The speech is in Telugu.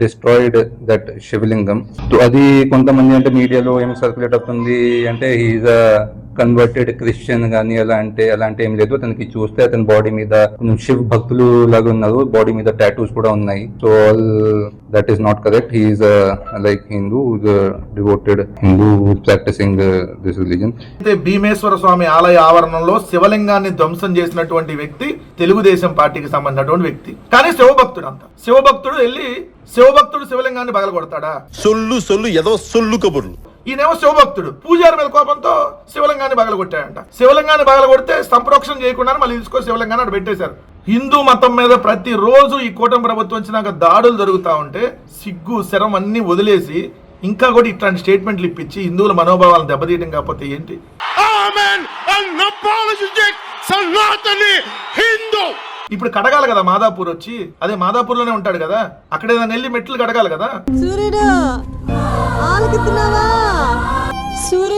డిస్ట్రాయిడ్ దట్ శివలింగం అది కొంతమంది అంటే మీడియాలో ఏం సర్క్యులేట్ అవుతుంది అంటే హీఈస్ కన్వర్టెడ్ క్రిస్టియన్ కానీ అలా అంటే అలాంటి ఏం లేదు. అతనికి చూస్తే అతని బాడీ మీద శివ్ భక్తులు లాగా ఉన్నారు. బాడీ మీద టాటూస్ కూడా ఉన్నాయి. So all that is not correct he is like Hindu devoted Hindu practicing this religion అయితే భీమేశ్వర స్వామి ఆలయ ఆవరణంలో శివలింగాన్ని ధ్వంసం చేసినటువంటి వ్యక్తి తెలుగుదేశం పార్టీకి సంబంధించినటువంటి వ్యక్తి. కానీ శివభక్తుడు అంత. శివభక్తుడు వెళ్ళి శివభక్తుడు శివలింగాన్ని పగలగొడతాడా? సొల్లు సొల్లు ఏదో సొల్లు కబుర్లు. ఈయనేమో శివభక్తుడు. పూజారి మీద కోపంతో శివలింగాన్ని పగలగొట్టాడంట. శివలింగాన్ని పగలగొడితే సంప్రోక్షణ చేయకుండా మళ్ళీ తీసుకొని శివలింగాన్ని అక్కడ పెట్టేశారు. హిందూ మతం మీద ప్రతి రోజు ఈ కూటమి ప్రభుత్వం వచ్చినాక దాడులు జరుగుతా ఉంటే సిగ్గు శరం అన్ని వదిలేసి ఇంకా కూడా ఇట్లాంటి స్టేట్మెంట్లు ఇప్పించి హిందువుల మనోభావాలను దెబ్బతీయడం కాకపోతే ఏంటి? ఆమెన్ అన్అపాలజెటిక్ సనాతని హిందూ ఇప్పుడు కడగాలి కదా మాదాపూర్ వచ్చి. అదే మాదాపూర్లోనే ఉంటాడు కదా. అక్కడ ఏదైనా వెళ్ళి మెట్లు కడగాలి కదా. సూర్యుడు ಸುರ